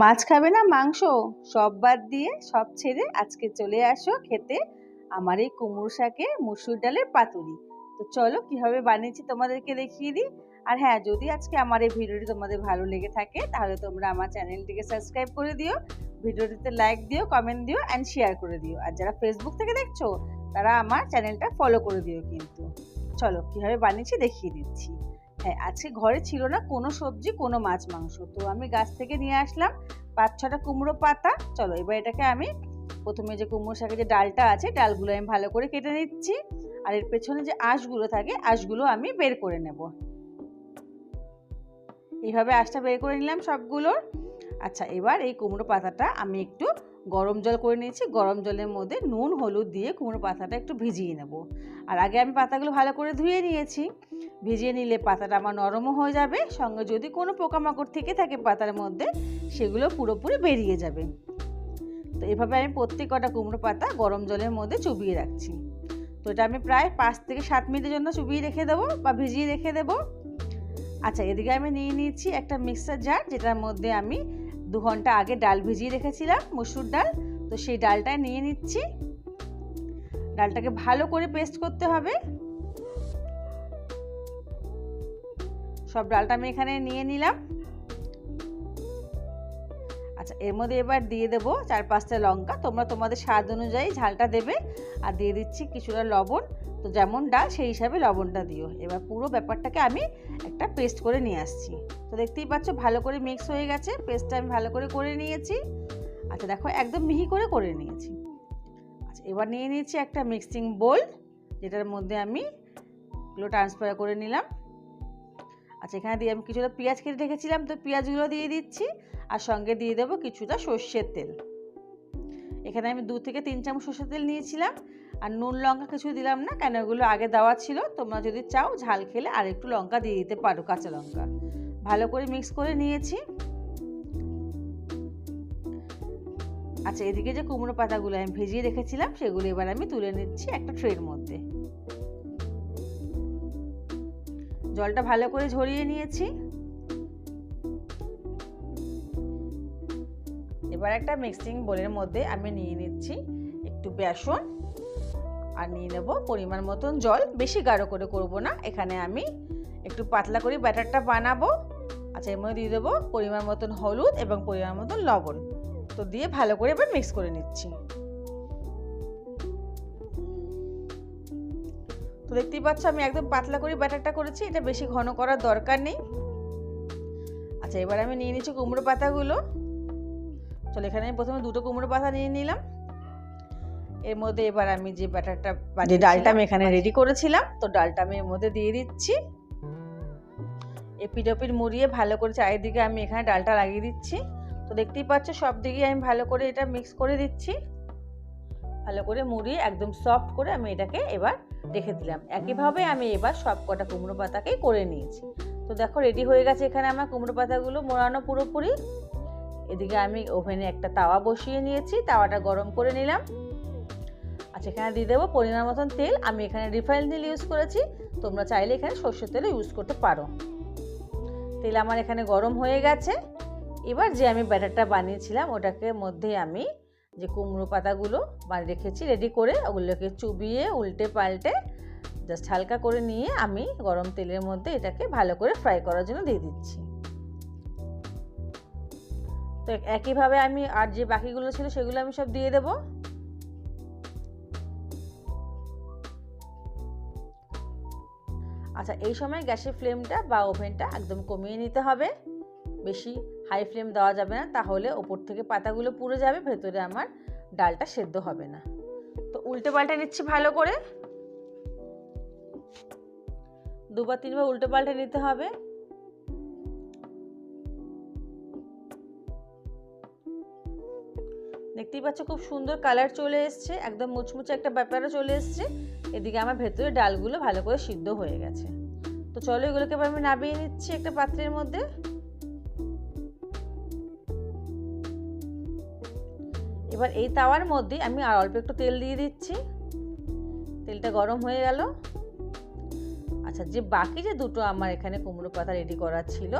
মাছ খাবে না মাংস? সব বাদ দিয়ে সব ছেড়ে আজকে চলে আসো খেতে আমার এই কুমড়ো শাকে মুসুর ডালের পাতুরি। তো চলো কীভাবে বানিয়েছি তোমাদেরকে দেখিয়ে দিই। আর হ্যাঁ যদি আজকে আমার এই ভিডিওটি তোমাদের ভালো লেগে থাকে, তাহলে তোমরা আমার চ্যানেলটিকে সাবস্ক্রাইব করে দিও, ভিডিওটিতে লাইক দিও কমেন্ট দিও অ্যান্ড শেয়ার করে দিও। আর যারা ফেসবুক থেকে দেখছ, তারা আমার চ্যানেলটা ফলো করে দিও কিন্তু। চলো কীভাবে বানিয়েছি দেখিয়ে দিচ্ছি। হ্যাঁ আজকে ঘরে ছিল না, কোনো সবজি, কোনো মাছ, মাংস। তো আমি গাছ থেকে নিয়ে আসলাম পাঁচ, ছটা কুমড়ো পাতা। চলো, এবার এটাকে আমি প্রথমে যে কুমড়ো শাকের যে ডালটা আছে, ডালগুলো আমি ভালো করে কেটে নিচ্ছি। আর এর পেছনে যে আঁশগুলো থাকে, আঁশগুলো আমি বের করে নেব। এইভাবে আঁশটা বের করে নিলাম সবগুলোর। আচ্ছা এবার এই কুমড়ো পাতাটা আমি একটু গরম জল করে নিয়েছি, গরম জলের মধ্যে নুন, হলুদ দিয়ে কুমড়ো পাতাটা একটু ভিজিয়ে নেব। আর আগে আমি পাতাগুলো ভালো করে ধুয়ে নিয়েছি। ভিজিয়ে নিলে পাতাটা আমার নরমও হয়ে যাবে, সঙ্গে যদি কোনো পোকামাকড় থেকে থাকে পাতার মধ্যে, সেগুলো পুরোপুরি বেরিয়ে যাবে। তো এভাবে আমি প্রত্যেক কটা কুমড়ো পাতা গরম জলের মধ্যে চুবিয়ে রাখছি। তো এটা আমি প্রায় পাঁচ থেকে সাত মিনিটের জন্য চুবিয়ে রেখে দেবো বা ভিজিয়ে রেখে দেবো। আচ্ছা এদিকে আমি নিয়ে নিয়েছি একটা মিক্সার জার, যেটার মধ্যে আমি দু ঘণ্টা আগে ডাল ভিজিয়ে রেখেছিলাম, মসুর ডাল। তো সেই ডালটা নিয়ে নিচ্ছি। ডালটাকে ভালো করে পেস্ট করতে হবে। সব ডালটা আমি এখানে নিয়ে নিলাম। আচ্ছা এর মধ্যে এবার দিয়ে দেবো চার পাঁচটা লঙ্কা। তোমরা তোমাদের স্বাদ অনুযায়ী ঝালটা দেবে। আর দিয়ে দিচ্ছি কিছুটা লবণ। তো যেমন ডাল সেই হিসাবে লবণটা দিও। এবার পুরো ব্যাপারটাকে আমি একটা পেস্ট করে নিয়ে আসছি। তো দেখতেই পাচ্ছ, ভালো করে মিক্স হয়ে গেছে। পেস্টটা আমি ভালো করে করে নিয়েছি। আচ্ছা দেখো, একদম মিহি করে করে নিয়েছি। আচ্ছা এবার নিয়ে নিয়েছি একটা মিক্সিং বোল, যেটার মধ্যে আমি এগুলো ট্রান্সফার করে নিলাম। আচ্ছা এখানে দিয়ে আমি কিছুটা পেঁয়াজ কেটে রেখেছিলাম, তো পেঁয়াজগুলো দিয়ে দিচ্ছি। আর সঙ্গে দিয়ে দেবো কিছুটা সর্ষের তেল। এখানে আমি দু থেকে তিন চামচ সর্ষের তেল নিয়েছিলাম। আর নুন লঙ্কা কিছু দিলাম না, কেন ওগুলো আগে দেওয়া ছিল। তোমরা যদি চাও ঝাল খেলে আর একটু লঙ্কা দিয়ে দিতে পারো, কাঁচা লঙ্কা। ভালো করে মিক্স করে নিয়েছি। আচ্ছা এদিকে যে কুমড়ো পাতাগুলো আমি ভেজিয়ে রেখেছিলাম, সেগুলো এবার আমি তুলে নিচ্ছি একটা ট্রের মধ্যে। জলটা ভালো করে ঝরিয়ে নিয়েছি। এবার একটা মিক্সিং বোলের মধ্যে আমি নিয়ে নিচ্ছি একটু বেসন। আর নিয়ে নেব পরিমাণ মতন জল। বেশি গাঢ় করে করব না। এখানে আমি একটু পাতলা করে ব্যাটারটা বানাবো। আচ্ছা এর মধ্যে দিয়ে দেবো পরিমাণ মতন হলুদ এবং পরিমাণ মতন লবণ। তো দিয়ে ভালো করে এবার মিক্স করে নিচ্ছি। তো দেখতেই পাচ্ছ, আমি একদম পাতলা করে ব্যাটারটা করেছি। এটা বেশি ঘন করার দরকার নেই। আচ্ছা এবার আমি নিয়ে নিচ্ছি কুমড়ো পাতাগুলো। চলো, এখানে আমি প্রথমে দুটো কুমড়ো পাতা নিয়ে নিলাম। এর মধ্যে এবার আমি যে ব্যাটারটা যে ডালটা আমি এখানে রেডি করেছিলাম তো ডালটা আমি এর মধ্যে দিয়ে দিচ্ছি। এপিড ওপিড মুড়িয়ে ভালো করে চারিদিকে আমি এখানে ডালটা লাগিয়ে দিচ্ছি। তো দেখতেই পাচ্ছ সব দিকে আমি ভালো করে এটা মিক্স করে দিচ্ছি। ভালো করে মুড়িয়ে একদম সফট করে আমি এটাকে এবার রেখে দিলাম। একইভাবে আমি এবার সব কটা কুমড়ো পাতাকেই করে নিয়েছি। তো দেখো রেডি হয়ে গেছে এখানে আমার কুমড়ো পাতাগুলো মোড়ানো পুরোপুরি। এদিকে আমি ওভেনে একটা তাওয়া বসিয়ে নিয়েছি তাওয়াটা গরম করে নিলাম। আচ্ছা এখানে দিয়ে দেবো পরিমাণ মতন তেল। আমি এখানে রিফাইন তেল ইউজ করেছি। তোমরা চাইলে এখানে সর্ষের তেলও ইউজ করতে পারো। তেল আমার এখানে গরম হয়ে গেছে। এবার যে আমি ব্যাটারটা বানিয়েছিলাম, ওটাকে মধ্যে আমি যে কুমড়ো পাতাগুলো বানিয়ে রেখেছি রেডি করে, ওগুলোকে চুবিয়ে উল্টে পাল্টে জাস্ট হালকা করে নিয়ে আমি গরম তেলের মধ্যে এটাকে ভালো করে ফ্রাই করার জন্য দিয়ে দিচ্ছি। তো একইভাবে আমি আর যে বাকিগুলো ছিল, সেগুলো আমি সব দিয়ে দেবো। আচ্ছা এই সময় গ্যাসের ফ্লেমটা বা ওভেনটা একদম কমিয়ে নিতে হবে। বেশি হাই ফ্লেম দেওয়া যাবে না, তাহলে ওপর থেকে পাতাগুলো পুড়ে যাবে, ভেতরে আমার ডালটা সেদ্ধ হবে না। তো উল্টে পাল্টে নিচ্ছি ভালো করে। দুবার তিনবার উল্টে পাল্টে নিতে হবে। দেখতেই পাচ্ছ খুব সুন্দর কালার চলে এসছে, একদম মুচমুচে একটা ব্যাপারও চলে এসছে। এদিকে আমার ভেতরে ডালগুলো ভালো করে সিদ্ধ হয়ে গেছে। তো চলো এগুলোকে আমি নাবিয়ে নিচ্ছি একটা পাত্রের মধ্যে। এবার এই তাওয়ার মধ্যে আমি আর অল্প একটু তেল দিয়ে দিচ্ছি। তেলটা গরম হয়ে গেল। আচ্ছা যে বাকি যে দুটো আমার এখানে কুমড়ো পাতা রেডি করা ছিল,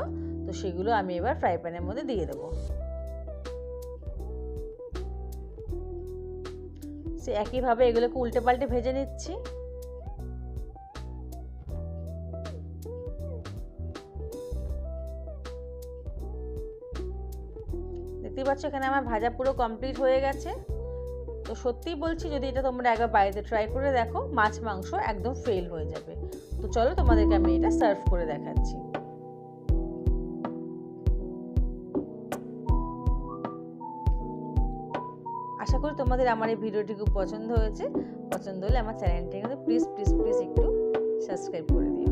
তো সেগুলো আমি এবার ফ্রাই প্যানের মধ্যে দিয়ে দেবো। সে একইভাবে এগুলোকে উল্টে পাল্টে ভেজে নিচ্ছি। দেখতেই পাচ্ছ এখানে আমার ভাজা পুরো কমপ্লিট হয়ে গেছে। তো সত্যিই বলছি, যদি এটা তোমরা একবার বাড়িতে ট্রাই করে দেখো, মাছ, মাংস একদম ফেল হয়ে যাবে। তো চলো তোমাদেরকে আমি এটা সার্ভ করে দেখাচ্ছি। আশা করি তোমাদের আমার এই ভিডিওটি খুব পছন্দ হয়েছে। পছন্দ হলে আমার চ্যানেলটি প্লিজ প্লিজ প্লিজ একটু সাবস্ক্রাইব করে দিও।